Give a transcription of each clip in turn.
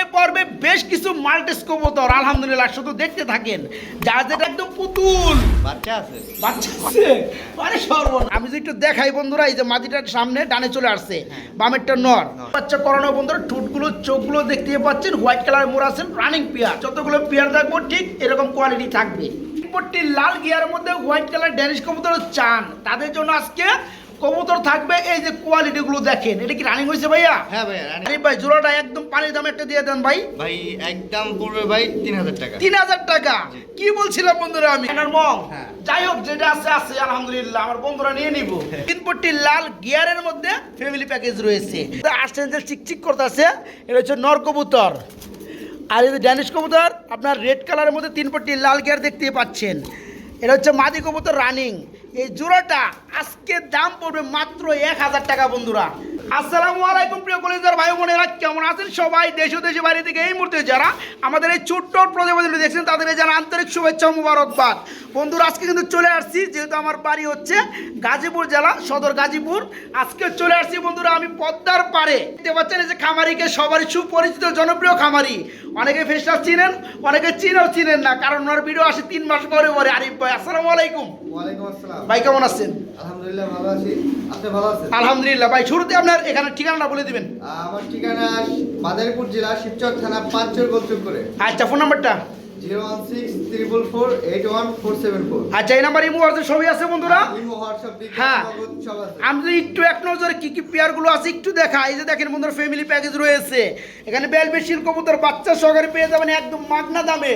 এ পর্বে বেশ কিছু মাল্টিস কবুতর আলহামদুলিল্লাহ শুধু দেখতে থাকেন। যা যেটা একদম পুতুল। বাচ্চা আছে। বাচ্চা আছে? আরে সর্বন আমি যদি একটু দেখাই বন্ধুরা এই যে মাটিটার সামনে ডানে চলে আসছে বামেরটা নর। বাচ্চা করানো বন্ধুরা ঠোঁটগুলো চোখগুলো দেখতে পাচ্ছেন হোয়াইট কালার মোড় আছেন রানিং পেয়ার যতগুলো পেয়ার থাকব ঠিক এরকম কোয়ালিটি থাকবে। পট্টি লাল গিয়ারের মধ্যে হোয়াইট কালার ড্যানিশ কবুতর চান তাদের জন্য আজকে কবুতর থাকবে এই যে কোয়ালিটি গুলো দেখেন। এটা কি রানিং হয়েছে ভাইয়া? হ্যাঁ ভাই রানি- ভাই জোড়াটা একদম পানির দাম একটা দিয়ে দেন ভাই। ভাই একদম পড়বে ভাই তিন হাজার টাকা। তিন হাজার টাকা? কি বলছিলাম বন্ধুরা আমি? হ্যাঁ। যাই হোক যেটা আছে আছে আলহামদুলিল্লাহ। আমার বন্ধুরা নিয়ে নিব। তিন পট্টি লাল গিয়ারের মধ্যে ফ্যামিলি প্যাকেজ রয়েছে। আসছেন যে চিকচিক করতেছে এটা হচ্ছে নর কবুতর। আর এই যে ড্যানিশ কবুতর আপনার রেড কালারের মধ্যে তিন পট্টি লাল গিয়ার দেখতে পাচ্ছেন। এটা হচ্ছে মাদি কবুতর রানিং এই জোড়াটা আজকে দাম পড়বে মাত্র এক হাজার টাকা বন্ধুরা। আসসালামু আলাইকুম প্রিয় কলেজের ভাই বোনেরা কেমন আছেন সবাই? দেশ দেশে বাইরে থেকে এই মুহূর্তে যারা আমাদের এই ছোট্ট প্রতিবেদনটি দেখছেন তাদের যারা আন্তরিক শুভেচ্ছা মুবারকবাদ। বন্ধুরা আজকে কিন্তু চলে আসছি যেহেতু আমার বাড়ি হচ্ছে গাজীপুর জেলা সদর গাজীপুর। আজকে চলে আসছি বন্ধুরা আমি পদ্মার পারে দেখতে পাচ্ছেন এই যে খামারিকে সবারই সুপরিচিত জনপ্রিয় খামারি। অনেকে ফেসটা চিনেন অনেকে চিনেও চিনেন না কারণ ওনার ভিডিও আসে তিন মাস পরে পরে। আরিফ ভাই আসসালামু আলাইকুম। ওয়ালাইকুম আসসালাম। ভাই কেমন আছেন? আলহামদুলিল্লাহ ভালো আছি। আলহামদুলিল্লাহ ভাই শুরুতে আপনার এখানে ঠিকানাটা বলে দিবেন। আমার ঠিকানা মাদারীপুর জেলা শিবচর থানা পাঁচচর করে। আচ্ছা ফোন নাম্বারটা আচ্ছা এই নাম্বার ইমো আছে ছবি আছে বন্ধুরা? ইমো হ্যাঁ। আমি যদি একটু এক নজরে কি কি পেয়ারগুলো আছে একটু দেখা। এই যে দেখেন বন্ধুরা ফ্যামিলি প্যাকেজ রয়েছে। এখানে বেলবেশির কবুতর বাচ্চা সহকারে পেয়ে যাবেন একদম মাগনা দামে।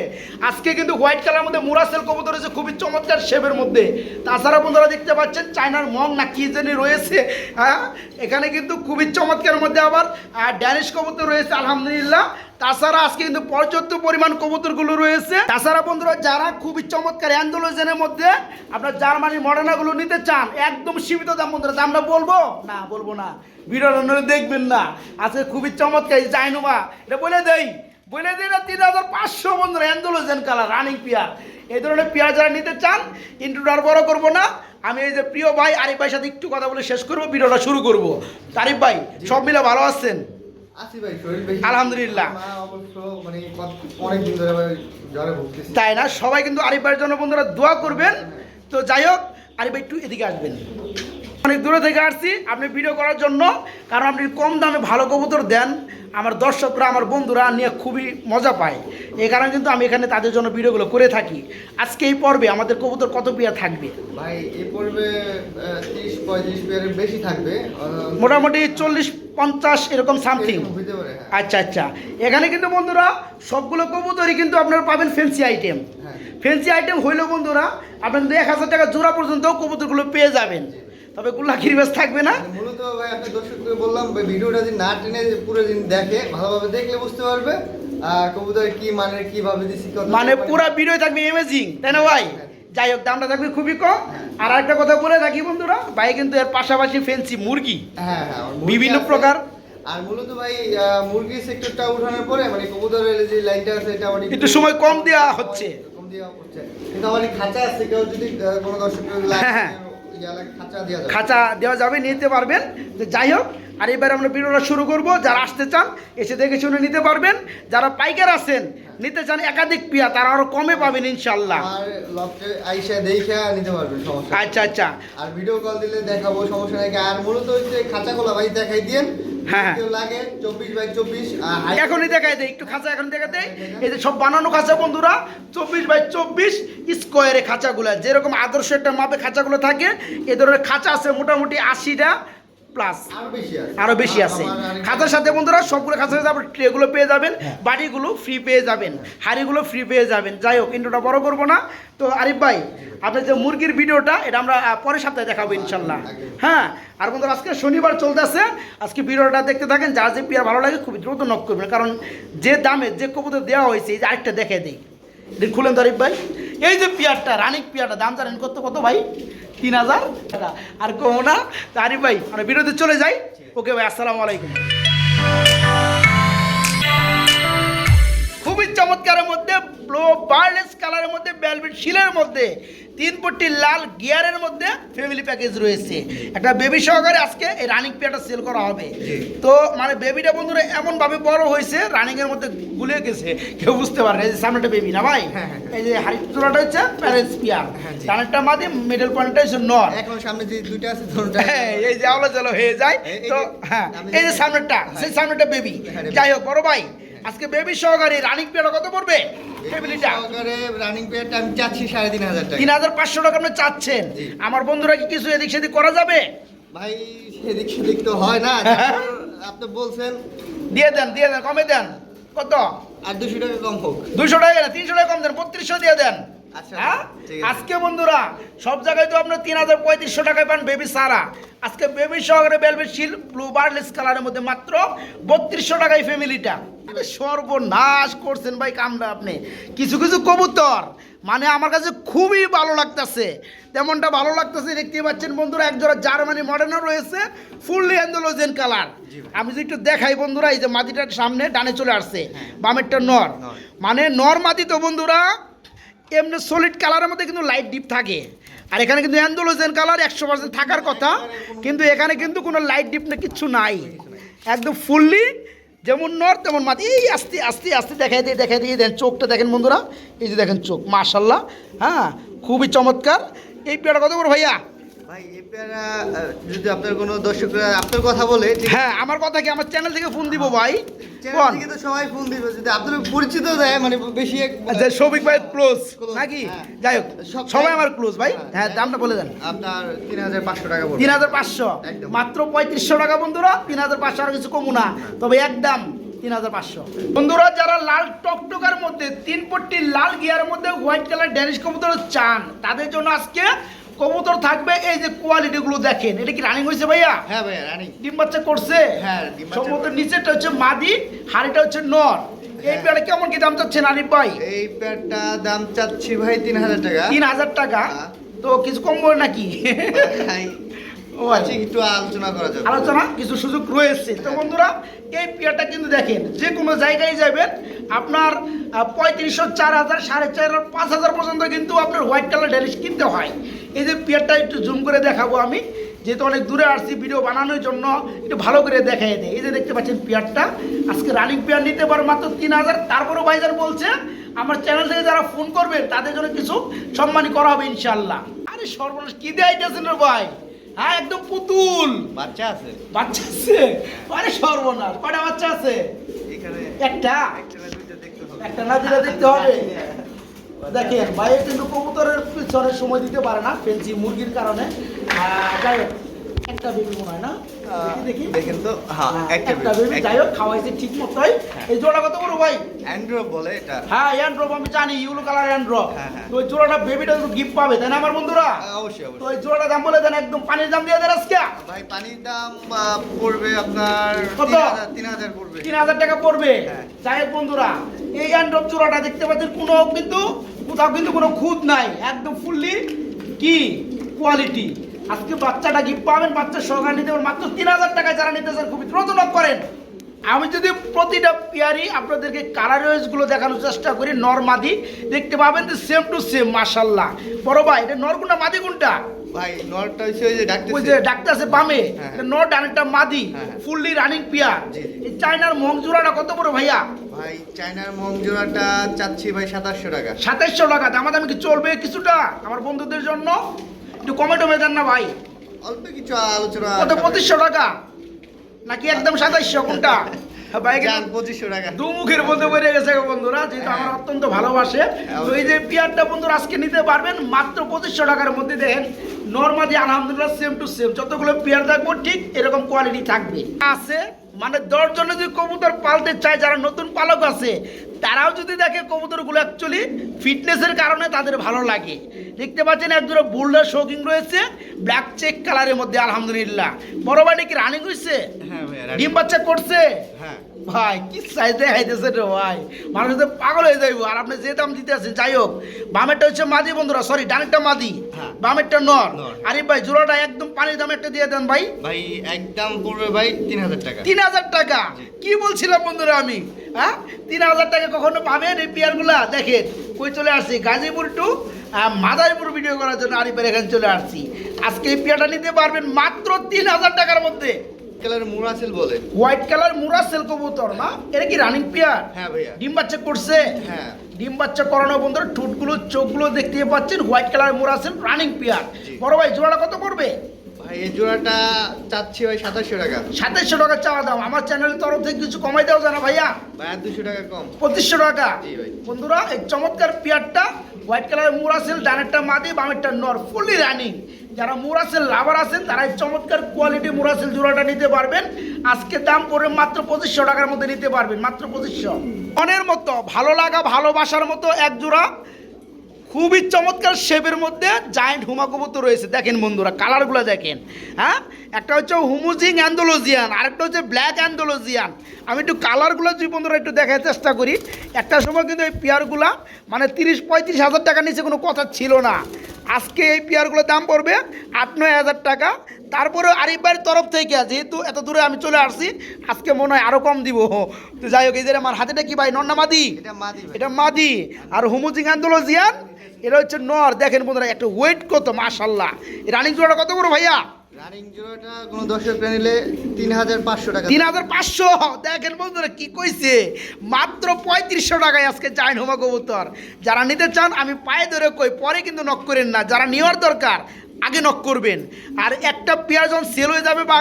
আজকে কিন্তু হোয়াইট কালার মধ্যে মুরাসেল কবুতর রয়েছে খুবই চমৎকার শেপের মধ্যে। তাছাড়া বন্ধুরা দেখতে পাচ্ছেন চায়নার মং না কি জানি রয়েছে হ্যাঁ? এখানে কিন্তু খুবই চমৎকার মধ্যে আবার আর ড্যানিশ কবুতর রয়েছে আলহামদুলিল্লাহ। তাছাড়া আজকে কিন্তু পর্যাপ্ত পরিমাণ কবুতরগুলো রয়েছে। তাছাড়া বন্ধুরা, যারা খুবই চমৎকার অ্যান্ডোলজেনের মধ্যে আপনার জার্মানি মডার্নাগুলো নিতে চান, একদম সীমিত দাম বন্ধুরা, দামটা বলব? না বলব না। ভিডিওর দেখবেন না। আজকে খুবই চমৎকার জাইনুবা এটা বলে দেই, বলে দিই না, তিন হাজার পাঁচশো বন্ধুরা, অ্যান্ডোলজেন কালার, রানিং পেয়ার। এই ধরনের পেয়ার যারা নিতে চান ইন্টুটা আর বড় করব না। আমি এই যে প্রিয় ভাই, আরিফ ভাইয়ের সাথে একটু কথা বলে শেষ করব, ভিডিওটা শুরু করব। আরিফ ভাই, সব মিলে ভালো আছেন? আলহামদুলিল্লাহ। মানে তাই না? সবাই কিন্তু আরিফ ভাইয়ের জন্য বন্ধুরা দোয়া করবেন। তো যাই হোক আরিফ ভাই একটু এদিকে আসবেন। অনেক দূরে থেকে আসছি। আপনি ভিডিও করার জন্য কারণ আপনি কম দামে ভালো কবুতর দেন। আমার দর্শকরা আমার বন্ধুরা নিয়ে খুবই মজা পায়। এই কারণে কিন্তু আমি এখানে তাদের জন্য ভিডিওগুলো করে থাকি। আজকে এই পর্বে আমাদের কবুতর কত পিয়া থাকবে? ভাই এ পড়বে তিরিশ পঁয়ত্রিশ পেয়ারের বেশি থাকবে। মোটামুটি চল্লিশ পঞ্চাশ এরকম সামথিং হ্যাঁ। আচ্ছা আচ্ছা। এখানে কিন্তু বন্ধুরা সবগুলো কবুতরই কিন্তু আপনারা পাবেন ফেন্সি আইটেম ফেন্সি আইটেম হইলেও বন্ধুরা আপনার কিন্তু এক হাজার টাকা জোড়া পর্যন্ত কবুতরগুলো পেয়ে যাবেন। তবে গুল্লা খিরবেশ থাকবে না। মানে মূলত ভাই আপনি দর্শককে বললাম ভিডিওটা যদি না টেনে পুরো দিন দেখে ভালোভাবে দেখলে বুঝতে পারবে। কবুতর কি মানের কীভাবে দিছি কত মানে পুরা ভিডিও থাকবে এমেজিং তাই না ভাই? যাই হোক দামটা থাকবে খুবই কম। আর একটা কথা বলে রাখি বন্ধুরা ভাই কিন্তু এর পাশাপাশি ফেন্সি মুরগি। হ্যাঁ হ্যাঁ বিভিন্ন প্রকার। আর মূলত ভাই মুরগি সেক্টরটা উঠানোর পরে মানে কবুতরের যে লাইনটা আছে এটা আমার একটু সময় কম দেওয়া হচ্ছে। কম দেওয়া হচ্ছে। কিন্তু আমার খাঁচা আছে কেউ যদি কোনো দর্শক হ্যাঁ, হ্যাঁ। খাঁচা দেওয়া যাবে। নিতে পারবেন। যাই হোক আর এবার আমরা ভিডিওটা শুরু করব। যারা আসতে চান এসে দেখে শুনে নিতে পারবেন। যারা পাইকার আছেন নিতে চান একাধিক পিয়া তারা আরও কমে পাবেন ইনশাল্লাহ আর আইসা দেখা নিতে পারবেন সমস্যা আচ্ছা আচ্ছা। আর ভিডিও কল দিলে দেখাবো সমস্যা নাই। আর মূলত হচ্ছে খাঁচাগুলো ভাই দেখাই দিন হ্যাঁ। চব্বিশ এখনই দেখাই দেয় একটু খাঁচা এখন দেখা দেয় এই যে সব বানানো খাঁচা বন্ধুরা চব্বিশ বাই চব্বিশ স্কোয়ারে খাঁচাগুলো। যেরকম আদর্শ একটা মাপে খাঁচাগুলো থাকে এ ধরনের খাঁচা আছে মোটামুটি আশিটা। প্লাস আরও বেশি আছে। খাতার সাথে বন্ধুরা সবগুলো খাতার সাথে আপনার ট্রেগুলো পেয়ে যাবেন বাটিগুলো ফ্রি পেয়ে যাবেন হাড়িগুলো ফ্রি পেয়ে যাবেন। যাই হোক ইন্টুটা বড় করব না। তো আরিফ ভাই আপনার যে মুরগির ভিডিওটা এটা আমরা পরের সপ্তাহে দেখাবো ইনশাল্লাহ। হ্যাঁ আর বন্ধুরা আজকে শনিবার চলতেছে। আজকে ভিডিওটা দেখতে থাকেন যা যে পেয়ার ভালো লাগে খুবই দ্রুত নক করবেন। কারণ যে দামে যে কবুতর দেওয়া হয়েছে এই যে আরেকটা দেখে দিই। খুলেন তো আরিফ ভাই। এই যে পেয়ারটা রানিক পেয়ারটা দাম জানেন কত কত ভাই? তিন হাজার? আর কমো না। আরিফ ভাই, আমরা বিরতি চলে যাই। ওকে ভাই, আসসালামু আলাইকুম। চমৎকারের মধ্যে ব্লো বার্লেস কালারের মধ্যে বেলভেট শিলের মধ্যে তিন পট্টি লাল গিয়ারের মধ্যে ফ্যামিলি প্যাকেজ রয়েছে। একটা বেবি সহকারে আজকে এই রানিং পেয়ারটা সেল করা হবে। তো মানে বেবিটা বন্ধুরা এমনভাবে বড় হয়েছে রানিংয়ের মধ্যে গুলে গেছে। কেউ বুঝতে পারে এই যে সামনেটা বেবি না ভাই? হ্যাঁ, হ্যাঁ। এই যে হাইট চূড়াটা হচ্ছে প্যারেন্টস পিয়ার হ্যাঁ। ডানেরটা মাদি মিডল পয়েন্টটা হচ্ছে নর এখন সামনে যে দুইটা আছে হ্যাঁ, এই যে আলো জলো হয়ে যায়। তো হ্যাঁ এই যে সামনেরটা হ্যাঁ। সেই সামনেটা বেবি হ্যাঁ, যাই হোক বড় ভাই আজকে বেবি সহকারে রানিং পেয়ারটা কত পড়বে? ফ্যামিলিটা সহকারে রানিং পেয়ারটা আমি চাচ্ছি সাড়ে তিন হাজার টাকা। তিন হাজার পাঁচশো টাকা আপনি চাচ্ছেন। আমার বন্ধুরা কি কিছু এদিক সেদিক করা যাবে? ভাই সেদিক সেদিক তো হয় না। আপনি বলছেন। দিয়ে দেন দিয়ে দেন কমে দেন। কত? আর দুশো টাকা কম হোক। দুশো টাকা না তিনশো টাকা কম দেন বত্রিশশো দিয়ে দেন। আচ্ছা, হ্যাঁ? আজকে বন্ধুরা সব জায়গায় তো আপনার তিন হাজার পঁয়ত্রিশশো টাকায় পান বেবি সারা। আজকে বেবি সহকারে বেলভেট শিল ব্লু বার্লেস কালারের মধ্যে মাত্র বত্রিশশো টাকায় ফ্যামিলিটা সর্বনাশ করছেন ভাই কামটা আপনি। কিছু কিছু কবুতর মানে আমার কাছে খুবই ভালো লাগতেছে। তেমনটা ভালো লাগতেছে দেখতে পাচ্ছেন বন্ধুরা একজোড়া জার্মানি মডার্নও রয়েছে ফুললি অ্যান্ডোলোজেন কালার আমি যদি একটু দেখাই বন্ধুরা এই যে মাদিটার সামনে ডানে চলে আসছে বামেরটা নর। নর। মানে নর মাদি তো বন্ধুরা এমনি সলিড কালারের মধ্যে কিন্তু লাইট ডিপ থাকে। আর এখানে কিন্তু অ্যান্ডোলোজেন কালার একশো পার্সেন্ট থাকার কথা, কিন্তু এখানে কিন্তু কোনো লাইট ডিপ না, কিচ্ছু নাই। একদম ফুললি যেমন নর তেমন মাতি এই আস্তে আস্তে আস্তে দেখাই দিয়ে দেখাই দিয়ে দেন চোখটা দেখেন বন্ধুরা। এই যে দেখেন চোখ মাশাল্লাহ হ্যাঁ খুবই চমৎকার। এই পেয়ারা কত বড় ভাইয়া? ভাই এই যদি আপনার কোনো দর্শকরা আপনার কথা বলে হ্যাঁ আমার কথা কি আমার চ্যানেল থেকে ফোন দিব ভাই? চ্যানেল থেকে তো সবাই ফোন দিবে যদি আপনার পরিচিত দেয় মানে বেশি এক- সৌভিক ভাই ক্লোজ নাকি। যাই হোক সবাই আমার ক্লোজ ভাই। হ্যাঁ, দামটা বলে দেন। আপনার তিন হাজার পাঁচশো টাকা তিন হাজার পাঁচশো। মাত্র পঁয়ত্রিশশো টাকা বন্ধুরা তিন হাজার পাঁচশো আর কিছু কমু না তবে একদম তিন হাজার পাঁচশো। বন্ধুরা যারা লাল টকটকার মধ্যে তিন পট্টি লাল গিয়ারের মধ্যে হোয়াইট কালার ড্যানিশ কবুতর চান তাদের জন্য আজকে কবুতর থাকবে এই যে কোয়ালিটি গুলো দেখেন এটা কি রানিং হয়েছে ভাইয়া? হ্যাঁ ভাইয়া রানিং ডিম বাচ্চা করছে? হ্যাঁ, সম্ভবত। নিচেরটা হচ্ছে মাদি হাড়িটা হচ্ছে নর। এই হ্যাঁ। কেমন কি দাম চাচ্ছেন আরিফ ভাই? এই প্যাডটা দাম চাচ্ছি ভাই তিন হাজার টাকা। তিন হাজার টাকা? হ্যাঁ। তো কিছু কম করে নাকি? ও আচ্ছা, একটু আলোচনা করা যাবে। আলোচনা কিছু সুযোগ রয়েছে। তো বন্ধুরা এই পেয়ারটা কিন্তু দেখেন যে কোনো জায়গায় যাবেন আপনার পঁয়ত্রিশশো চার হাজার সাড়ে চার পাঁচ হাজার পর্যন্ত কিন্তু আপনার হোয়াইট কালার ড্যানিশ কিনতে হয়। এই যে পেয়ারটা একটু জুম করে দেখাবো আমি যেহেতু অনেক দূরে আসছি ভিডিও বানানোর জন্য একটু ভালো করে দেখাই দেয় এই যে দেখতে পাচ্ছেন পেয়ারটা আজকে রানিং পেয়ার নিতে পারো মাত্র তিন হাজার তারপরেও ভাইজান বলছে আমার চ্যানেল থেকে যারা ফোন করবেন তাদের জন্য কিছু সম্মানী করা হবে ইনশাল্লাহ আরে সর্বনাশ কি দেয়াইতেছেন রে ভাই? হ্যাঁ একদম পুতুল। বাচ্চা আছে। বাচ্চা আছে? আরে সর্বনাশ কয়টা বাচ্চা আছে? এখানে একটা? একটা না দুইটা দেখতে হবে। দেখেন ভাই কিন্তু কবুতরের পিছনে সময় দিতে পারে না ফেলছি মুরগির কারণে। যাই হোক একটা বেবি মনে হয় না? দেখি, দেখি। দেখেন তো হ্যাঁ একটা একটা বেবি যাই হোক খাওয়াইছে ঠিক মতোই। এই জোড়া কত বড় ভাই? অ্যান্ড্রো বলে এটা। হ্যাঁ অ্যান্ড্রপ আমি জানি ইউলো কালার অ্যান্ড্রপ হ্যাঁ, হ্যাঁ। তো ওই জোড়াটা বেবিটা একটু গিফট পাবে তাই না আমার বন্ধুরা? অবশ্যই তো ওই জোড়াটা দাম বলে দেন একদম পানির দাম দিয়ে দেন আজকে। ভাই পানির দাম পড়বে আপনার কত? তিন হাজার পড়বে। তিন হাজার টাকা পড়বে। যাই বন্ধুরা এই অ্যান্ড্রপ দেখতে পাচ্ছেন কোনো কিন্তু কোথাও কিন্তু কোনো খুদ নাই, একদম ফুললি কি কোয়ালিটি আজকে বাচ্চাটা গিফট পাবেন বাচ্চার সহকার নিতে পারেন মাত্র তিন হাজার টাকায় যারা নিতে চান, খুবই দ্রুত করেন। আমি যদি প্রতিটা পেয়ারি আপনাদেরকে কালার ওয়েজগুলো দেখানোর চেষ্টা করি, নর মাদি, দেখতে পাবেন যে সেম টু সেম মাসাল্লাহ বড় ভাই, এটা নর কোনটা মাদি কোনটা? ভাই নরটা হচ্ছে ওই যে ওই বামে। হ্যাঁ। এটা নর ডানেরটা মাদি হ্যাঁ, হ্যাঁ। Fully running. এই চায়নার মংজুরাটা কত বড় ভাইয়া? ভাই চায়নার চাচ্ছি ভাই টাকা। টাকা দামা দামি কি চলবে কিছুটা আমার বন্ধুদের জন্য? একটু কমে টমে দেন না ভাই। অল্প কিছু আলোচনা কত পঁচিশশো টাকা? নাকি একদম সাতাইশশো কোনটা? হ্যাঁ, ভাই যান পঁচিশশো টাকা। দু মুখের মধ্যে বেড়ে গেছে বন্ধুরা যেহেতু আমার অত্যন্ত ভালোবাসে। তো এই যে পিয়ারটা বন্ধুরা আজকে নিতে পারবেন মাত্র পঁচিশশো টাকার মধ্যে দেখেন নর্মালি আলহামদুলিল্লাহ সেম টু সেম যতগুলো পিয়ার থাকব ঠিক এরকম কোয়ালিটি থাকবে। আছে মানে দশজনে যদি কবুতর পালতে চায় যারা নতুন পালক আছে তারাও যদি দেখে কবুতরগুলো অ্যাকচুয়ালি ফিটনেসের কারণে তাদের ভালো লাগে। দেখতে পাচ্ছেন একজোড়া বুল্ডার শৌকিং রয়েছে ব্ল্যাক চেক কালারের মধ্যে আলহামদুলিল্লাহ। বড় বাড়ি কি রানিং হয়েছে হ্যাঁ ডিম বাচ্চা করছে? হ্যাঁ। ভাই কি সাইজ হাইতেছে রে ভাই? মানুষ তো পাগল হয়ে যাইব। আর আপনি যে দাম দিতে আছেন যাই হোক বামেরটা হচ্ছে মাদি বন্ধুরা সরি ডানেরটা মাদি। হ্যাঁ। বামেরটা নর। আরে ভাই জোড়াটা একদম পানির দাম একটা দিয়ে দেন ভাই। ভাই একদম পড়বে ভাই তিন হাজার টাকা। তিন হাজার টাকা? কি বলছিলাম বন্ধুরা আমি? হ্যাঁ? তিন হাজার টাকা কখনো পাবেন এই পেয়ারগুলা? দেখেন কই চলে আসছি? গাজীপুর টু মাদারীপুর ভিডিও করার জন্য আরিফের এখানে চলে আসছি। আজকে এই পেয়ারটা নিতে পারবেন মাত্র তিন হাজার টাকার মধ্যে। কালার মুরাসেল বলে। হোয়াইট কালার মুরা কবুতর না এটা কি রানিং পেয়ার হ্যাঁ ভাইয়া। ডিম বাচ্চা করছে? হ্যাঁ। ডিম বাচ্চা করানো বন্ধুরা ঠোঁটগুলো চোখগুলো দেখতে পাচ্ছেন হোয়াইট কালার রানিং পেয়ার বড় ভাই জোড়াটা কত ভাই এই জোড়াটা চাচ্ছি ভাই সাতাশশো টাকা। সাতাইশশো টাকা চাওয়া দাম আমার চ্যানেলের তরফ থেকে কিছু কমাই দেওয়া জানা ভাইয়া। ভাই দুশো টাকা কম। পঁচিশশো টাকা। বন্ধুরা এই চমৎকার পেয়ারটা হোয়াইট কালারের মুরাসেল ডানেরটা মাদি বামেরটা নর ফুললি রানিং যারা মুরাসেল লাভার আছেন, তারা চমৎকার কোয়ালিটি মুরাসেল জোড়াটা নিতে পারবেন। আজকে দাম পড়ে মাত্র পঁচিশশো টাকার মধ্যে নিতে পারবেন, মাত্র পঁচিশশো। মনের মতো, ভালো লাগা, ভালোবাসার মতো এক জোড়া। খুবই চমৎকার শেপের মধ্যে জায়েন্ট হুমা রয়েছে। দেখেন বন্ধুরা, কালারগুলো দেখেন হ্যাঁ? একটা হচ্ছে হুমুজিং অ্যান্ডোলজিয়ান, আরেকটা হচ্ছে ব্ল্যাক অ্যান্ডোলজিয়ান। আমি একটু কালারগুলো যদি বন্ধুরা একটু দেখার চেষ্টা করি, একটা সময় কিন্তু এই পেয়ারগুলা মানে তিরিশ পঁয়ত্রিশ হাজার টাকার নিচে কোনো কথা ছিল না। আজকে এই পেয়ারগুলোর দাম পড়বে আট নয় হাজার টাকা। তারপরে আরিফবাড়ির তরফ থেকে যেহেতু এত দূরে আমি চলে আসছি আজকে মনে হয় আরও কম দিব। তো যাই হোক এই যে আমার হাতেটা কি ভাই? এটা মাদি এটা মাদি। আর হুমুজিং আন্দোলজিয়ান এটা হচ্ছে নর। দেখেন বন্ধুরা একটা ওয়েট কত মাশাল্লাহ রানিং জোড়াটা কত বড় ভাইয়া? রানিং জোড়াটা কোনো দর্শক নিলে তিন হাজার পাঁচশো টাকা। তিন হাজার পাঁচশো? দেখেন বন্ধুরা কি কইছে? মাত্র পঁয়ত্রিশশো টাকায় আজকে হোমা কবুতর। যারা নিতে চান আমি পায়ে ধরে কই পরে কিন্তু নক করেন না। যারা নেওয়ার দরকার আগে নক করবেন। আর একটা পেয়ার যখন সেল হয়ে যাবে বা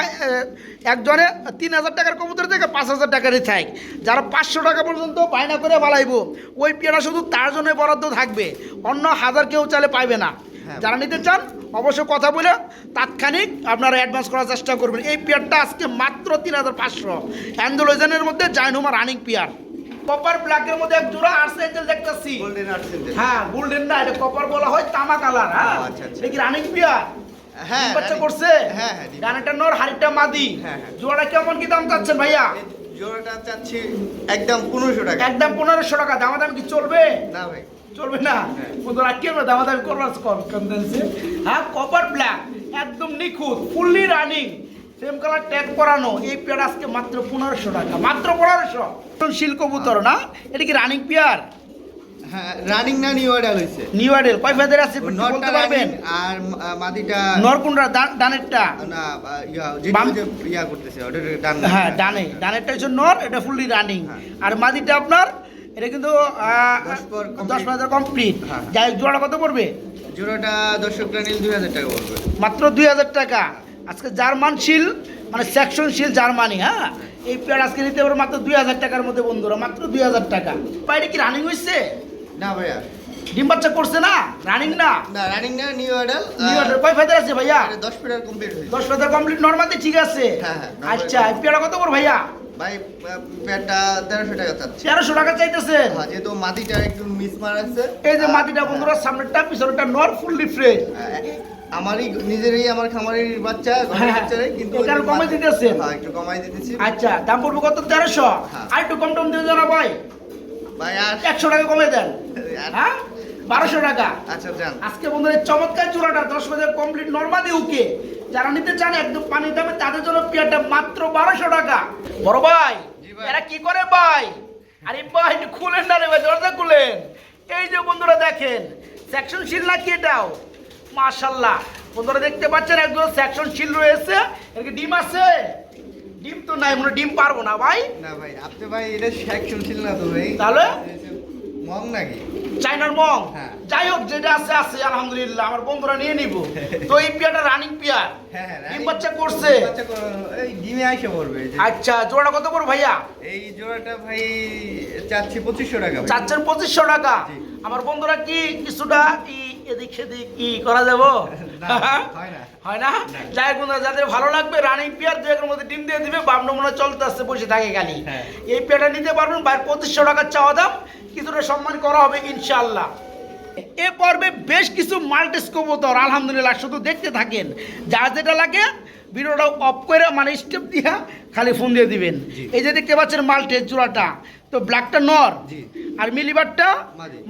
একজনে তিন হাজার টাকার কবুতর থেকে পাঁচ হাজার টাকারই থাক যারা পাঁচশো টাকা পর্যন্ত বায়না করে বালাইবো ওই পেয়ারা শুধু তার জন্য বরাদ্দ থাকবে। অন্য হাজার কেউ চালে পাইবে না। হ্যাঁ। যারা নিতে চান অবশ্যই কথা বলে তাৎক্ষণিক আপনারা অ্যাডভান্স করার চেষ্টা করবেন। এই পেয়ারটা আজকে মাত্র তিন হাজার পাঁচশো। অ্যান্ডোলোজেনের মধ্যে জাইনুমা রানিং পেয়ার কপার ব্ল্যাকের মধ্যে এক জোড়া আর্সেঞ্জেল দেখতেছি। গোল্ডেন আর্টসেন্টার হ্যাঁ গোল্ডেন না এটা কপার বলা হয় তামা কালার হ্যাঁ? আচ্ছা, আচ্ছা। এটা কি রানিং পেয়ার হ্যাঁ বাচ্চা করছে? হ্যাঁ হ্যাঁ। ডানাটা নর হাড়িটা মাদি। হ্যাঁ, হ্যাঁ। জোড়াটা কেমন কি দাম চাচ্ছেন ভাইয়া? জোড়াটা চাচ্ছি একদম পনেরোশো টাকা। একদম পনেরোশো টাকা দাম দামাদামি কি চলবে? না ভাই। চলবে না। আমরা দামাদামি করবার হ্যাঁ কপার ব্ল্যাক একদম নিখুঁত fully running same colour tag করানো এই পেয়ার আজকে মাত্র পনেরোশো টাকা মাত্র পনেরোশো। শিল কবুতর না? এটা কি রানিং পেয়ার রানিং না নিউ নিউ আইডেল কয় ফেদের আছে একটু বলতে পারবেন? আর আহ, মাদিটা নরকুন্ডা ডানেরটা। না ইয়া করতেছে ওটা ডান হ্যাঁ ডানে। ডানেরটা হচ্ছে নর এটা ফুললি রানিং হ্যাঁ। আর মাদিটা আপনার এটা কিন্তু দশ পর হাজার কমপ্লিট হ্যাঁ। যাই হোক, জোড়াটা কত পড়বে? জোড়াটা দর্শকরা নিলে দুই হাজার টাকা পড়বে। মাত্র দুই হাজার টাকা। আজকে জার্মান শিল মানে সেকশন শিল জার্মানি হ্যাঁ? এই পেয়ার আজকে নিতে পারব মাত্র দুই হাজার টাকার মধ্যে বন্ধুরা মাত্র দুই হাজার টাকা। বাইরে কি রানিং হয়েছে না ভাইয়া। ডিম বাচ্চা করছে না? রানিং না? না রানিং না নিউ অর্ডার নিউ অর্ডার কয় ফেদার আছে ভাইয়া? দশ ফিটার কমপ্লিট হয়েছে। দশ ফেদার কমপ্লিট নর্মালি ঠিক আছে। হ্যাঁ, হ্যাঁ, আচ্ছা এই পেয়ারটা কত বড় ভাইয়া? ভাই প্যাডটা তেরোশো টাকা চাচ্ছে। তেরোশো টাকা চাইতেছেন? হ্যাঁ যেহেতু মাটিটা একটু মিস মারাচ্ছে এই যে মাটিটা বন্ধুরা সামনেরটা পিছনেরটা নর ফুললি ফ্রেশ আমারই নিজেরই আমার খামারের বাচ্চা ঘরের হ্যাঁ, কিন্তু এটা কমাই দিতেছেন? হ্যাঁ একটু কমাই দিতেছি। আচ্ছা দাম পড়বে কত? তেরোশো? হ্যাঁ। আর একটু কম টম দিয়ে জানা ভাই। ভাই আর একশো টাকা কমে দেন। হ্যাঁ? বারোশো টাকা। আচ্ছা আজকে বন্ধুরা চমৎকার চূড়াটা দশ হাজার কমপ্লিট নর্মালি ওকে। যারা নিতে চান একদম পানি দামে তাদের জন্য পেয়ারটা মাত্র বারোশো টাকা। বড় ভাই। এরা কি করে ভাই? আরে ভাই খুলেন না রে ভাই দরজা খুলেন। এই যে বন্ধুরা দেখেন সেকশন শিল না কি এটাও? মাশাল্লাহ। বন্ধুরা দেখতে পাচ্ছেন একদম সেকশন শিল রয়েছে। এর কি ডিম আছে? ডিম তো নাই মনে ডিম পারব না ভাই। না ভাই আপনি ভাই এটা শেখ শুনছিল না তো ভাই। তাহলে? মং নাকি? চাইনার মং হ্যাঁ। যাই হোক যেটা আছে আছে আলহামদুলিল্লাহ। আমার বন্ধুরা নিয়ে নিব। তো এই পিয়াটা রানিং পিয়ার। ডিম বাচ্চা করছে। এই ডিমে আইসা পড়বে আচ্ছা জোড়া কত করে ভাইয়া? এই জোড়াটা ভাই চাচ্ছি পঁচিশশো টাকা চাচ্ছেন পঁচিশশো টাকা। আমার বন্ধুরা কি কিছুটা এদিক সেদিক ই করা যাব? হয় না। যাই হোক বন্ধুরা যাদের ভালো লাগবে রানিং পেয়ার দু একের মধ্যে ডিম দিয়ে দিবে। বাপ নমুনা চলতে আসতে বসে থাকে খালি। হ্যাঁ। এই পেয়ারটা নিতে পারবেন বাইরে পঁচিশশো টাকার চাওয়া দাম। কিছুটা সম্মান করা হবে ইনশাল্লাহ এ পর্বে বেশ কিছু মাল্টিস কবুতর আলহামদুলিল্লাহ শুধু দেখতে থাকেন। যা যেটা লাগে ভিডিওটা অফ করে মানে স্টেপ দিয়া খালি ফোন দিয়ে দিবেন। এই যে দেখতে পাচ্ছেন মাল্টের জোড়াটা তো ব্ল্যাকটা নর আর মিলিবারটা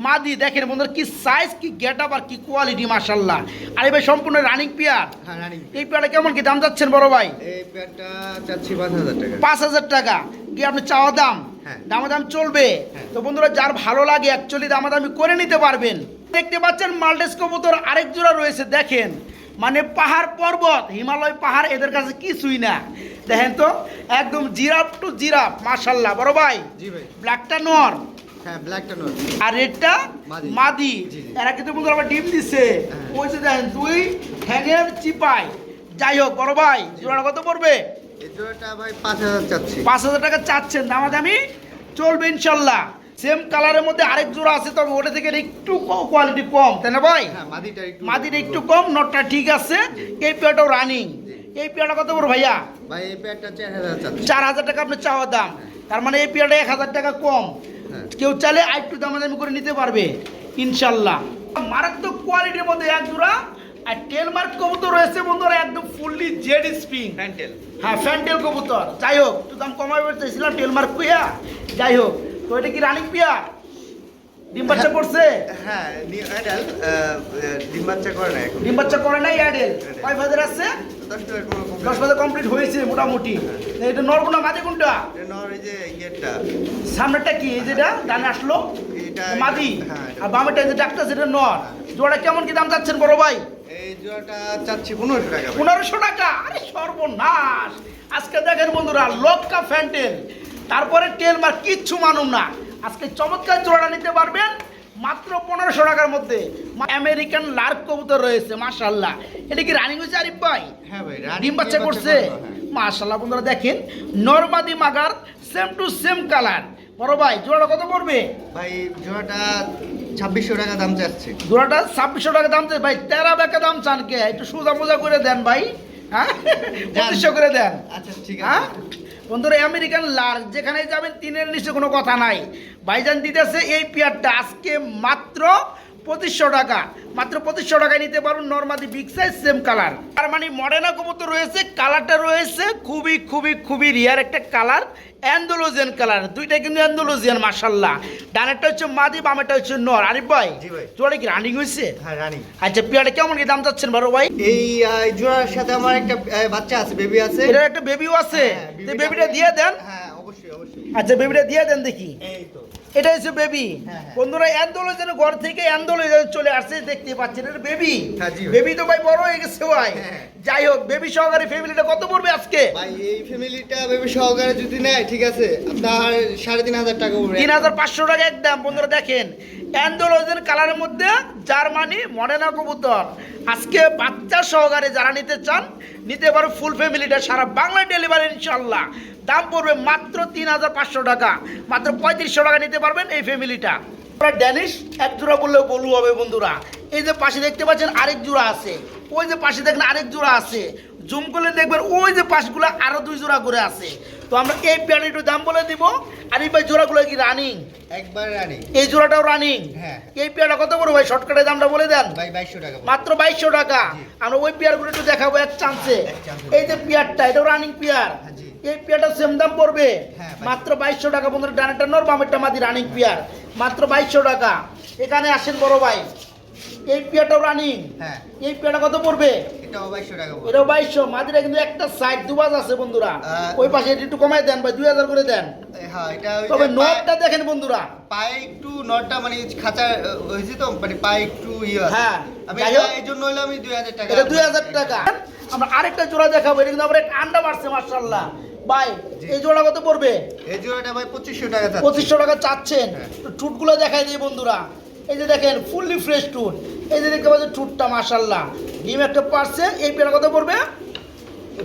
মাদি। দেখেন বন্ধুরা কি সাইজ কি গেট আপ আর কি কোয়ালিটি মাশাল্লাহ আর এবার সম্পূর্ণ রানিং পেয়ার হ্যাঁ এই পেয়ারটা কেমন কি দাম যাচ্ছেন বড় ভাই? এই প্যাডটা চাচ্ছি পাঁচ হাজার টাকা। পাঁচ হাজার টাকা। কি আপনি চাওয়া দাম। দামাদাম চলবে। হ্যাঁ। তো বন্ধুরা যার ভালো লাগে অ্যাকচুয়ালি দামাদামি করে নিতে পারবেন। দেখতে পাচ্ছেন মাল্টেস কবুতর আরেক জোড়া রয়েছে দেখেন। মানে পাহাড় পর্বত হিমালয় পাহাড় এদের কাছে কিছুই না। দেখেন তো একদম জিরাফ টু জিরাফ মাশাল্লাহ বড় ভাই ব্ল্যাকটা নর। হ্যাঁ আর রেডটা মাদি। মাদি। জি, জি। এরা কিন্তু বন্ধুরা আবার ডিম দিচ্ছে হ্যাঁ। ওই যে দেখেন দুই যাই হোক বড় ভাই জোড়াটা কত পড়বে? পাঁচ হাজার টাকা চাচ্ছেন চলবে ইনশাল্লাহ। সেম কালারের মধ্যে আরেক জোড়া আছে তবে ওটা থেকে একটু কোয়ালিটি কম তাই না ভাই? হ্যাঁ মাদিটা একটু কম। নটটা ঠিক আছে। এই রানিং এই পেয়ারটা কত বড় ভাইয়া? ভাই এই প্যাডটা চার হাজার টাকা আপনি চাওয়া দাম। তার মানে এই পেয়ারটা এক হাজার টাকা কম। হ্যাঁ। কেউ চাইলে আর একটু দামাদামি করে নিতে পারবে ইনশাল্লাহ। মারাত্মক কোয়ালিটির মধ্যে এক জোড়া আর টেল মার্ক কবুতর রয়েছে বন্ধুরা একদম ফুললি জেড স্প্রিং প্যান্টেল হ্যাঁ ফ্যান্টেল কবুতর। যাই হোক একটু দাম কমাবে চাইছিলাম টেলমার্ক কুইয়া যাই হোক তো এটা কি রানিং পিয়া ডিম বাচ্চা করছে? হ্যাঁ নিউ ডিম বাচ্চা করে না এখন। ডিম বাচ্চা করে নাই অ্যাডেল কয় বাজার আছে? দশ বাজার কমপ্লিট হয়েছে মোটামুটি। এটা নরগুনা মাঝে কোনটা? নর এই যে ইয়েটা সামনেরটা কি? এই যেটা ডানে আসলো? মাদি? হ্যাঁ আর বামেটা যে ডাক্তার সেটা নর। জোড়া কেমন কি দাম চাচ্ছেন বড় ভাই? জোড়াটা চাচ্ছি পনেরোশো টাকা পনেরোশো টাকা? আরে সর্বনাশ। আজকে দেখেন বন্ধুরা ফ্যান্টেল। তারপরে টেল মার কিচ্ছু মানুম না। আজকে চমৎকার নিতে পারবেন মাত্র পনেরোশো টাকার মধ্যে। আমেরিকান লার্ক কবুতর রয়েছে মাশাল্লাহ এটা কি রানিং হয়েছে আরিফ ভাই? হ্যাঁ ভাই রানিং ডিম বাচ্চা করছে? হ্যাঁ। মাশাল্লাহ বন্ধুরা দেখেন নরমাদি মাগার সেম টু সেম কালার বড় ভাই জোড়াটা কত পড়বে? ভাই জোড়াটা ছাব্বিশশো টাকা দাম চাচ্ছে। জোড়াটা ছাব্বিশশো টাকা দাম চাই ভাই তেরা বেকা দাম চান কে? একটু সোজা মোজা করে দেন ভাই হ্যাঁ? পঁচিশশো করে দেন। আচ্ছা ঠিক হ্যাঁ? আছে বন্ধুরা আমেরিকান যেখানে যাবেন তিনের নিচে কোনো কথা নাই। ভাইজান দিতেছে এই পেয়ারটা। আজকে মাত্র পঁচিশশো টাকা। মাত্র পঁচিশশো টাকায় নিতে পারুন নর্মাদি বিগ সাইজ সেম কালার আর মানে মডার্না কবুতর রয়েছে কালারটা রয়েছে খুবই খুবই খুবই রিয়ার একটা কালার অ্যান্ডোলোজিয়ান কালার দুইটা কিন্তু অ্যান্ডোলোজিয়ান মাসাল্লাহ ডানেরটা হচ্ছে মাদি বামেরটা হচ্ছে নর। আরিফ ভাই। জোড়া কি রানিং হয়েছে? হ্যাঁ রানিং আচ্ছা পেয়ারটা কেমন কি দাম চাচ্ছেন বড় ভাই? এই জোড়ার সাথে আমার একটা বাচ্চা আছে বেবি আছে। এটার একটা বেবিও আছে। হ্যাঁ, বেবিটা দিয়ে দেন। হ্যাঁ অবশ্যই অবশ্যই। আচ্ছা বেবিটা দিয়ে দেন দেখি। এই তো। এটা হচ্ছে বেবি। বন্ধুরা অ্যান্ডোলজের ঘর থেকে অ্যান্ডোলজন চলে আসছে দেখতে পাচ্ছেন এটা বেবি। হ্যাঁ। বেবি তো ভাই বড় হয়ে গেছে ভাই। হ্যাঁ। যাই হোক বেবি সহকারে ফ্যামিলিটা কত পড়বে আজকে? ভাই এই ফ্যামিলিটা বেবি সহকারে যদি নেয় ঠিক আছে আপনার সাড়ে তিন হাজার টাকা পড়বে। তিন হাজার পাঁচশো টাকা একদম বন্ধুরা দেখেন। অ্যান্ডোলজের কালারের মধ্যে জার্মানি মডেনা কবুতর। আজকে বাচ্চা সহকারে যারা নিতে চান নিতে পারো ফুল ফ্যামিলিটা সারা বাংলা ডেলিভারি ইনশাল্লাহ দাম পড়বে মাত্র তিন হাজার পাঁচশো টাকা। মাত্র পঁয়ত্রিশশো টাকা নিতে পারবেন এই ফ্যামিলিটা। আমরা ড্যানিশ এক জোড়া বললেও বলু হবে বন্ধুরা। এই যে পাশে দেখতে পাচ্ছেন আরেক জোড়া আছে। ওই যে পাশে দেখেন আরেক জোড়া আছে। জুম করলে দেখবেন ওই যে পাশগুলো আরও দুই জোড়া করে আছে। তো আমরা এই একটু দাম বলে দিব। আর এই ভাই জোড়াগুলো কি রানিং একবার রানিং এই জোড়াটাও রানিং হ্যাঁ। এই পেয়ারটা কত বড় ভাই? শর্টকাটের দামটা বলে দেন। ভাই টাকা মাত্র বাইশশো টাকা। আমরা ওই পেয়ারগুলো একটু দেখাবো এক চান্সে। এই যে পেয়ারটা এটাও রানিং পেয়ার। হ্যাঁ। এই পেয়ারটা সেম দাম পড়বে। হ্যাঁ, মাত্র বাইশশো টাকা বন্ধুরা ডানেরটা নর বামেরটা মাদি রানিং পেয়ার। মাত্র বাইশশো টাকা। এখানে আসেন বড় ভাই। এই পেয়ারটাও রানিং হ্যাঁ। এই পেয়ারটা কত পড়বে? এটাও বাইশশো মাদিরা কিন্তু একটা সাইড দুবাজ আছে বন্ধুরা। ওই পাশে একটু কমাই দেন ভাই দুই হাজার করে দেন। হ্যাঁ তবে নটটা দেখেন বন্ধুরা। পায়ে একটু নটটা মানে খাঁচা হয়েছে তো মানে পায়ে একটু ইয়ে হ্যাঁ, আমি এই জন্য হইলে আমি দুই হাজার টাকা এটা দুই হাজার টাকা। আমরা আরেকটা জোড়া দেখাবো এটা কিন্তু আমরা আন্ডা মারছে মার্শাল্লাহ ভাই এই জোড়া কত পড়বে? এই জোড়াটা ভাই পঁচিশশো টাকা পঁচিশশো টাকা চাচ্ছেন। হ্যাঁ। টুটগুলো দেখাই দিই বন্ধুরা। এই যে দেখেন ফুললি ফ্রেশ টুট এই যে দেখতে পাচ্ছেন টুটটা মার্শাল্লাহ ডিম একটা পারছে এই পেয়ারা কত পড়বে?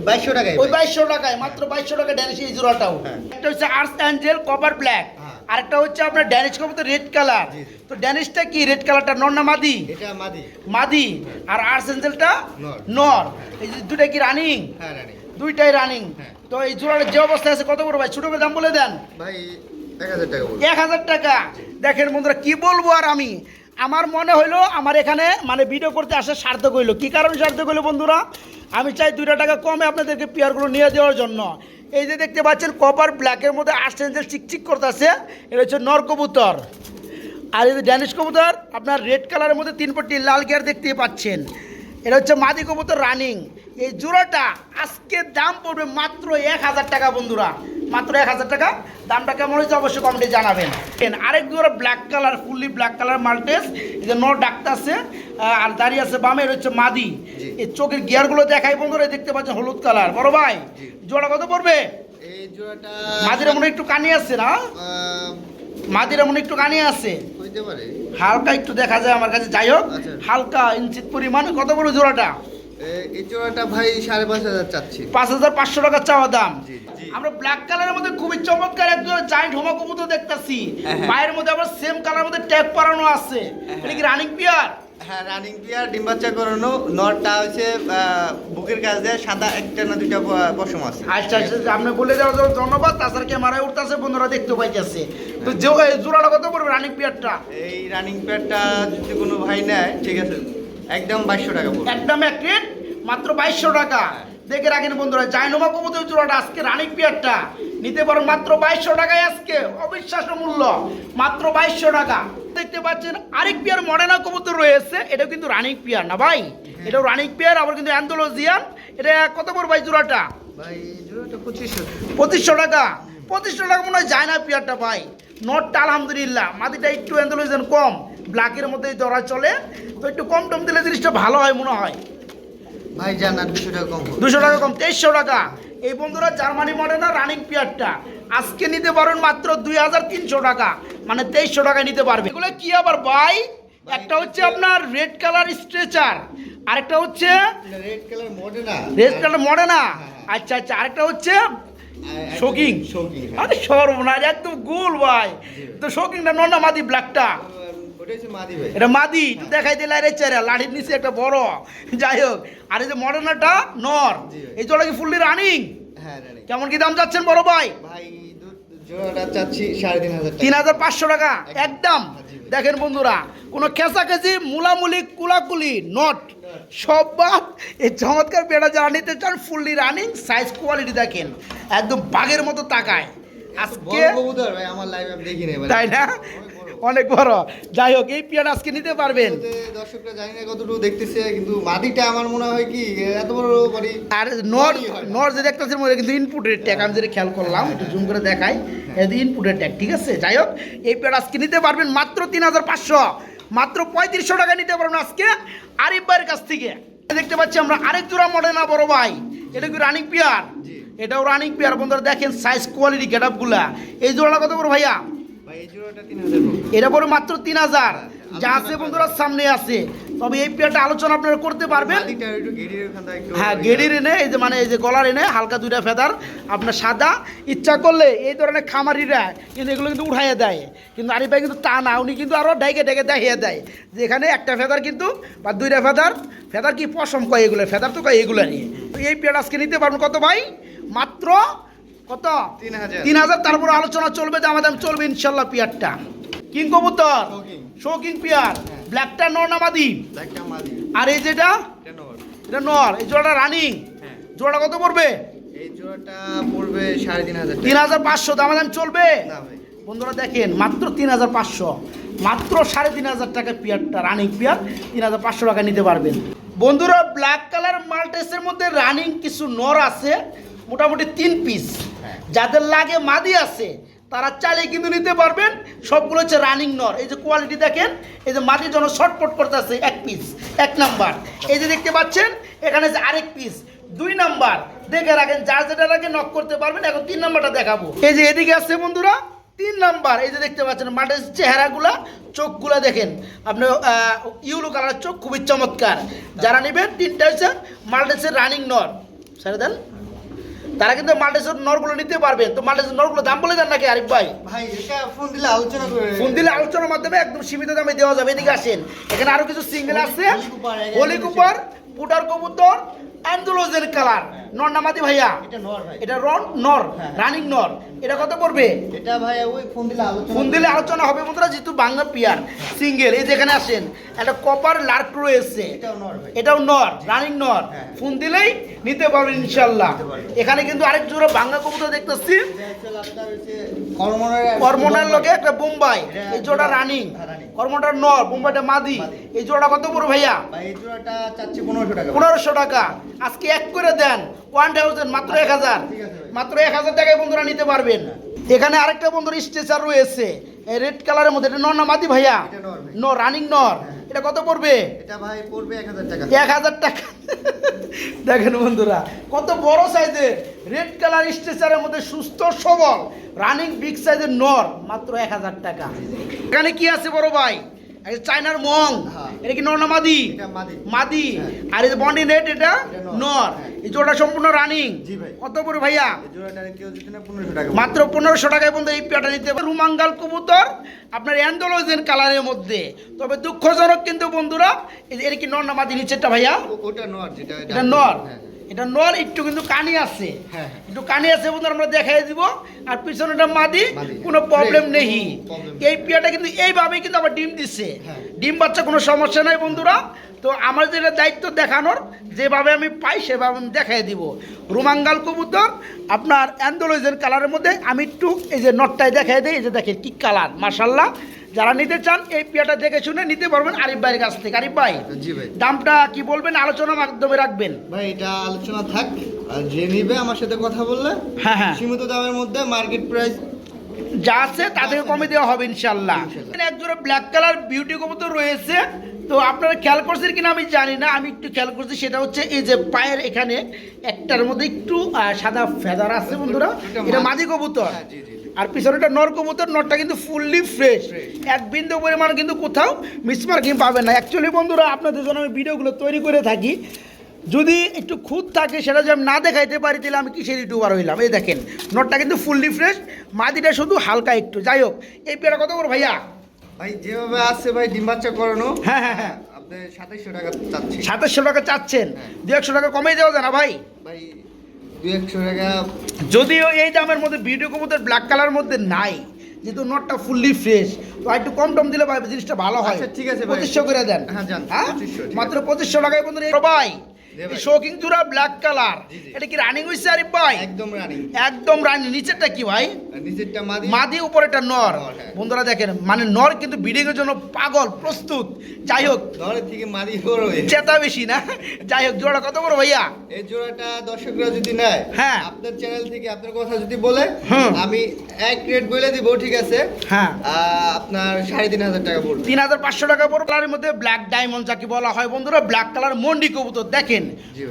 বাইশশো টাকায় ওই বাইশশো টাকায় মাত্র বাইশশো টাকা ড্যানিশ এই জোড়াটাও। হ্যাঁ। একটা হচ্ছে আর্টস অ্যাঞ্জেল কপার ব্ল্যাক হ্যাঁ। আরেকটা হচ্ছে আপনার ড্যানিশ কপার তো রেড কালার তো ড্যানিশটা কি? রেড কালারটা নর না মাদি? এটা মাদি। মাদি। আর আর্টস অ্যাঞ্জেলটা নর। নর। এই যে দুটা কি রানিং হ্যাঁ রানি দুইটাই রানিং হ্যাঁ। তো এই জোড়ার যে অবস্থায় আছে কত বড় ভাই? ছোট করে দাম বলে দেন। ভাই এক হাজার টাকা দেখেন বন্ধুরা কি বলব আর আমি? আমার মনে হইল আমার এখানে মানে ভিডিও করতে আসা সার্থক হইল। কী কারণে সার্থক হইল বন্ধুরা? আমি চাই দুইটা টাকা কমে আপনাদেরকে পেয়ারগুলো নিয়ে দেওয়ার জন্য। এই যে দেখতে পাচ্ছেন কপার ব্ল্যাকের মধ্যে আসছেন যে চিকচিক করতেছে। এটা হচ্ছে নর কবুতর। আর এই যে ড্যানিশ কবুতর আপনার রেড কালারের মধ্যে তিন পট্টি লাল গিয়ার দেখতে পাচ্ছেন। এটা হচ্ছে মাদি কবুতর রানিং এই জোড়াটা আজকে দাম পড়বে মাত্র এক হাজার টাকা বন্ধুরা। মাত্র এক হাজার টাকা। দামটা কেমন হয়েছে অবশ্যই কমেন্টে জানাবেন। আরেক জোড়া black colour fully black colour Maltese যে নর ডাক্তার আছে আর দাঁড়িয়ে আছে বামে এটা হচ্ছে মাদি। এই চোখের গিয়ারগুলো দেখাই বন্ধুরা দেখতে পাচ্ছেন হলুদ কালার বড় ভাই জোড়া কত পড়বে? এই জোড়াটা মাদিরা মনে একটু কানি আছে না? মাদিরা মনে একটু কানে আছে। হালকা একটু দেখা যায় আমার কাছে যাই হোক আচ্ছা। হালকা ইঞ্চিত পরিমাণ কত বড় জোড়াটা? এই জোড়াটা ভাই সাড়ে পাঁচ হাজার চাচ্ছি। পাঁচ হাজার পাঁচশো টাকা চাওয়া দাম। আমরা ব্ল্যাক কালারের মধ্যে খুবই চমৎকার একজন জায়েন্ট হোমা কবুতর দেখতাছি। হ্যাঁ, হ্যাঁ। পায়ের মধ্যে আবার সেম কালার মধ্যে ট্যাগ পরানো আছে। এটা কি রানিং পিয়ার হ্যাঁ রানিং পিয়ার ডিম বাচ্চা করানো নটটা হচ্ছে বুকের কাছ দিয়ে সাদা একটা না দুইটা পশম আছে। আচ্ছা আচ্ছা আপনি বলে দেওয়ার জন্য ধন্যবাদ। তাছাড়া ক্যামেরায় উঠতেছে বন্ধুরা দেখতে পাইতেছে। তো যে এই জোড়াটা কত পড়বে রানিং প্লেয়ারটা এই রানিং প্লেয়ারটা যদি কোনো ভাই নেয় ঠিক আছে একদম বাইশশো টাকা একদম এক মাত্র বাইশশো টাকা। দেখে রাখেন বন্ধুরা জাইনোমা কবুতর জোড়াটা আজকে রানিং পিয়ারটা। নিতে পারো মাত্র বাইশশো টাকায় আজকে অবিশ্বাস্য মূল্য। মাত্র বাইশশো টাকা। দেখতে পাচ্ছেন আরেক পিয়ার মডার্না কবুতর রয়েছে এটাও কিন্তু রানিং পিয়ার না ভাই? এটাও রানিং পিয়ার আবার কিন্তু অ্যান্থোলজিয়ান। এটা কত পড়বে ভাই জোড়াটা ভাই জোড়াটা পঁচিশশো। পঁচিশশো টাকা। পঁচিশশো টাকা মনে হয় যায় না পিয়ারটা ভাই। নটটা আলহামদুলিল্লাহ। মাদিটা একটু অ্যান্থোলজিয়ান কম ব্ল্যাকের মধ্যে ধরা চলে। তো একটু কম টম দিলে জিনিসটা ভালো হয় মনে হয়। ভাই জান আর দুশো টাকা কম। দুশো টাকা কম তেইশশো টাকা। এই বন্ধুরা জার্মানি মডেল রানিং পিয়ারটা আজকে নিতে পারেন মাত্র দুই হাজার তিনশো টাকা। মানে তেইশশো টাকায় নিতে পারবে। এগুলো কি আবার ভাই? একটা হচ্ছে আপনার রেড কালার স্ট্রেচার আরেকটা হচ্ছে রেড কালার মোডে না রেড কালার মডে না হ্যাঁ। আচ্ছা আচ্ছা আরেকটা হচ্ছে শোকিং শোকিং আরে সর্বনাশ একদম গোল ভাই। তো শোকিংটা নন্না মাদি ব্ল্যাকটা এটা মাদি একটু দেখাই দিলে রে চেরা লাঠির নিচে একটা বড়। যাই হোক আর এই যে মডার্নাটা নর এই জোড়া কি ফুললি রানিং হ্যাঁ কেমন কি দাম যাচ্ছেন বড় ভাই? তিন হাজার পাঁচশো টাকা একদম। দেখেন বন্ধুরা কোনো খেসাখেসি মুলামুলি কুলাকুলি নট। সব বাদ এই চমৎকার পেটা যারা নিতে চান ফুললি রানিং সাইজ কোয়ালিটি দেখেন একদম বাঘের মতো তাকায়। আজকে বড় তাই না? অনেক বড়। যাই হোক এই পেয়ার আজকে নিতে পারবেন। দর্শকরা জানি না কতটুকু দেখতেছে কিন্তু মাদিটা আমার মনে হয় কি এত বড় মানে আর নর নর যে দেখতেছেন মধ্যে কিন্তু ইনপুটের ট্যাগ আমি যেটা খেয়াল করলাম একটু জুম করে দেখাই। ইনপুটের ট্যাগ ঠিক আছে? যাই হোক এই পেয়ার আজকে নিতে পারবেন মাত্র তিন হাজার পাঁচশো। মাত্র পঁয়ত্রিশশো টাকা নিতে পারবেন আজকে আরিফ ভাইয়ের কাছ থেকে। দেখতে পাচ্ছি আমরা আরেক জোড়া মডেল না বড় ভাই। এটা কি রানিং পেয়ার এটাও রানিং পেয়ার বন্ধুরা দেখেন সাইজ কোয়ালিটি গেট আপগুলা এই জোড়াটা কত বড় ভাইয়া? এটা পরে মাত্র তিন হাজার। যা আছে বন্ধুরা সামনে আছে। তবে এই পেয়ারটা আলোচনা আপনারা করতে পারবেন। হ্যাঁ গেডির এনে এই যে মানে এই যে গলার এনে হালকা দুইটা ফেদার আপনার সাদা। ইচ্ছা করলে এই ধরনের খামারিরা কিন্তু এগুলো কিন্তু উঠাইয়া দেয়। কিন্তু আরিফ ভাই কিন্তু তা না উনি কিন্তু আরও ডাইকে ডেকে দেখিয়ে দেয়। যে এখানে একটা ফেদার কিন্তু বা দুইটা ফেদার। ফেদার কি পশম কয় এগুলো? ফেদার তো কয় এগুলারই তো এই পেয়ার আজকে নিতে পারবেন কত ভাই? মাত্র কত? তিন হাজার। তারপর আলোচনা চলবে দাম দাম চলবে ইনশাল্লাহ পিয়ারটা। কিং কবুতর শৌকিং। পিয়ার। হ্যাঁ। ব্ল্যাকটা আর এই যেটা? এটা নর। এই জোড়াটা রানিং? হ্যাঁ। জোড়াটা কত পড়বে? তিন হাজার পাঁচশো। দাম দাম চলবে বন্ধুরা দেখেন মাত্র তিন হাজার পাঁচশো। মাত্র সাড়ে তিন হাজার টাকা পিয়ারটা রানিং পিয়ার। তিন হাজার পাঁচশো টাকা নিতে পারবেন। বন্ধুরা ব্ল্যাক কালার মাল্টেসের মধ্যে রানিং কিছু নর আছে। মোটামুটি তিন পিস হ্যাঁ। যাদের লাগে মাদি আছে তারা চালিয়ে কিন্তু নিতে পারবেন। সবগুলো হচ্ছে রানিং নর। এই যে কোয়ালিটি দেখেন এই যে মাটির জন্য শর্টপট করতেছে এক পিস এক নাম্বার এই যে দেখতে পাচ্ছেন এখানে যে আরেক পিস দুই নাম্বার দেখে রাখেন যার যেটা লাগে নক করতে পারবেন। এখন তিন নাম্বারটা দেখাবো। এই যে এদিকে আছে বন্ধুরা তিন নাম্বার এই যে দেখতে পাচ্ছেন মাঠের চেহারাগুলা চোখগুলা দেখেন। আপনি ইউলো কালার চোখ খুবই চমৎকার। যারা নেবেন তিনটা হচ্ছে মাল্টেসের রানিং নর। সারে দেন। তারা কিন্তু মাল্টেসের নরগুলো নিতে পারবে। তো মাল্টেসের নরগুলো দাম বলে দেন নাকি আরিফ ভাই? ভাই এটা ফোন দিলে আলোচনা করে ফোন দিলে আলোচনার মাধ্যমে একদম সীমিত দামে দেওয়া যাবে। এদিকে আসেন। এখানে আরও কিছু সিঙ্গেল আছে। হলি কুপার, হলি কুপার পুটার কবুতর অ্যান্ডোলোজের কালার নর নামাদি ভাইয়া এটা নর ভাই। এটা রন নর। রানিং নর এটা কত পড়বে? এটা ভাই ওই ফোন দিলে আলোচনা। ফোন দিলে আলোচনা হবে বন্ধুরা যেহেতু বাংলা পিয়ার। সিঙ্গেল এই যেখানে আসেন একটা কপার লার্ক রয়েছে। এটাও নর ভাই। এটাও নর রানিং নর। ফোন দিলেই নিতে পারবেন ইনশাল্লাহ এখানে কিন্তু আরেক জোড়া বাংলা কবুতর দেখতেছি। কর্মনার লগে একটা বোম্বাই। এই জোড়া রানিং কর্মটার নর বোম্বাইটা মাদি। এই জোড়া কত পড়বে ভাইয়া? ভাই এই জোড়াটা চাচ্ছি পনেরোশো টাকা। পনেরোশো টাকা। আজকে এক করে দেন। ওয়ান থাউজেন্ড মাত্র এক হাজার। মাত্র এক হাজার টাকায় বন্ধুরা নিতে পারবেন। এখানে আরেকটা বন্ধুর স্ট্রেচার রয়েছে। রেড কালারের মধ্যে এটা নর না মাদি ভাইয়া। নর রানিং নর এটা কত পড়বে? এটা ভাই পড়বে এক হাজার টাকা। এক হাজার টাকা। দেখেন বন্ধুরা কত বড় সাইজের রেড কালার স্ট্রেচারের মধ্যে সুস্থ সবল রানিং বিগ সাইজের নর মাত্র এক হাজার টাকা। এখানে কি আছে বড় ভাই? চায়নার মং হ্যাঁ। এটা কি নর না মাদি? মাদি। হ্যাঁ। আর এই যে বন্ডি নেট এটা এটা নর। হ্যাঁ। এই জোড়া সম্পূর্ণ রানিং। কত করে ভাইয়া? মাত্র পনেরোশো টাকায় বন্ধু এই পেয়াটা নিতে পারে। রুমাঙ্গাল কবুতর আপনার অ্যান্ডোলোজেন কালারের মধ্যে। তবে দুঃখজনক কিন্তু বন্ধুরা এর কি নর না মাদি নিচেরটা ভাইয়া? ওটা নর যেটা এটা নর। এটা নর একটু কিন্তু কানি আছে। হ্যাঁ। একটু কানি আছে বন্ধু আমরা দেখাই দিব। আর পিছনেটা মাদি মাদি। কোনো প্রবলেম নেই। এই পিয়াটা কিন্তু এইভাবেই কিন্তু আবার ডিম দিচ্ছে। হ্যাঁ। ডিম বাচ্চা কোনো সমস্যা নাই বন্ধুরা। তো আমার যেটা দায়িত্ব দেখানোর যেভাবে আমি পাই সেভাবে আমি দেখাই দিব। রুমাঙ্গাল কবুতর আপনার অ্যান্ডোলজের কালারের মধ্যে আমি একটু এই যে নটটায় দেখাই দিই এই যে দেখেন কি কালার মার্শাল্লাহ যারা নিতে চান এই পিয়াটা দেখে শুনে নিতে পারবেন আরিফ ভাইয়ের কাছ থেকে। আরিফ ভাই জি ভাই। দামটা কি বলবেন? আলোচনার মাধ্যমে রাখবেন। ভাই এটা আলোচনা থাক। আর যে নিবে আমার সাথে কথা বললে হ্যাঁ হ্যাঁ। সীমিত দামের মধ্যে মার্কেট প্রাইস যা আছে তাদেরকে কমে দেওয়া হবে ইনশাল্লাহ এক জোড়া ব্ল্যাক কালার বিউটি কবুতর রয়েছে। তো আপনারা খেয়াল করছেন কিনা আমি জানি না আমি একটু খেয়াল করছি সেটা হচ্ছে এই যে পায়ের এখানে একটার মধ্যে একটু সাদা ফেদার আছে বন্ধুরা। এটা মাদি- কবুতর। হ্যাঁ। আর পিছনেটা নর কবুতর নরটা কিন্তু ফুললি ফ্রেশ এক বিন্দু পরিমাণ কিন্তু কোথাও মিসমার্কিং পাবেন না। অ্যাকচুয়ালি বন্ধুরা আপনাদের জন্য আমি ভিডিওগুলো তৈরি করে থাকি। যদি একটু খুঁত থাকে সেটা যদি আমি না দেখাইতে পারি তাহলে আমি কিসের ইউটিউবার হইলাম? এই দেখেন নটটা কিন্তু ফুললি ফ্রেশ মাদিটা শুধু হালকা একটু। যাই হোক এই পেয়ারা কত বড় ভাইয়া? ভাই যেভাবে আসছে ভাই ডিম বাচ্চা করানো হ্যাঁ হ্যাঁ হ্যাঁ। আপনি সাতাইশশো টাকা চাচ্ছেন। সাতাশশো টাকা চাচ্ছেন? হ্যাঁ। দু একশো টাকা কমে দেওয়া যায় না ভাই? ভাই যদিও এই দামের মধ্যে ভিডিও কমুদের ব্ল্যাক কালার মধ্যে নাই যেহেতু নটটা ফুললি ফ্রেশ তো একটু কম টম দিলে ভাই জিনিসটা ভালো হয়। আচ্ছা, ঠিক আছে পঁচিশশো করে দেন। হ্যাঁ, হ্যাঁ? 2500 ঠিক মাত্র পঁচিশশো টাকায় বন্ধু সবাই ভাই। শোকিং চূড়া ব্ল্যাক কালার। এটা কি রানিং হয়েছে আরিফ ভাই? একদম রানিং একদম রানি নিচেরটা কি ভাই? নিচেরটা মাদি। মাদি উপরেটা নর। হ্যাঁ। বন্ধুরা দেখেন মানে নর কিন্তু ব্রিডিং এর জন্য পাগল প্রস্তুত। যাই হোক। ধরের থেকে মাদি বড় চেতা বেশি না? যাই হোক জোড়া কত বড় ভাইয়া? এই জোড়াটা দর্শকরা যদি নেয় হ্যাঁ। আপনার চ্যানেল থেকে আপনার কথা যদি বলে। আমি এক রেট বলে দিব ঠিক আছে? হ্যাঁ। আপনার সাড়ে তিন হাজার টাকা পড়বে। তিন হাজার পাঁচশো টাকা পর কালারের মধ্যে ব্ল্যাক ডায়মন্ড যাকে বলা হয়। বন্ধুরা ব্ল্যাক কালার মন্ডি কবুতর। দেখেন।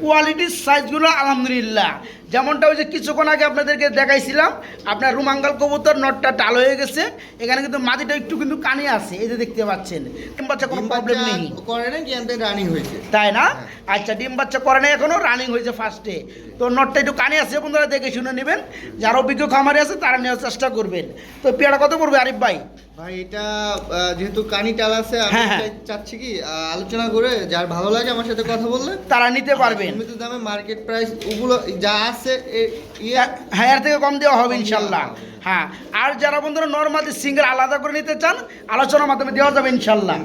কোয়ালিটির সাইজগুলো আলহামদুলিল্লাহ। যেমনটা ওই যে কিছুক্ষণ আগে আপনাদেরকে দেখাইছিলাম আপনার রুমাঙ্গাল কবুতর নটটা টাল হয়ে গেছে। এখানে কিন্তু মাটিটা একটু কিন্তু কানে আছে এই যে দেখতে পাচ্ছেন। ডিম বাচ্চা কোনো প্রবলেম নেই। করে না রানিং হয়েছে। তাই না? হ্যাঁ। আচ্ছা ডিম বাচ্চা করে না এখনও রানিং হয়েছে ফার্স্টে তো নটটা একটু কানে আছে বন্ধুরা দেখে শুনে নেবেন। যারা অভিজ্ঞ খামারে আছে তারা নেওয়ার চেষ্টা করবেন। তো পেয়ারা কত পড়বে আরিফ ভাই? ভাই এটা যেহেতু কানি টাল আছে আমি হ্যাঁ, হ্যাঁ। চাচ্ছি কি আলোচনা করে যার ভালো লাগে আমার সাথে কথা বললে তারা নিতে পারবেন। দামে মার্কেট প্রাইস ওগুলো যা আছে এ- হায়ার হ্যাঁ এর থেকে কম দেওয়া হবে ইনশাল্লাহ। হ্যাঁ আর যারা বন্ধুরা নর্মাল সিঙ্গার আলাদা করে নিতে চান আলোচনার মাধ্যমে দেওয়া যাবে ইনশাল্লাহ।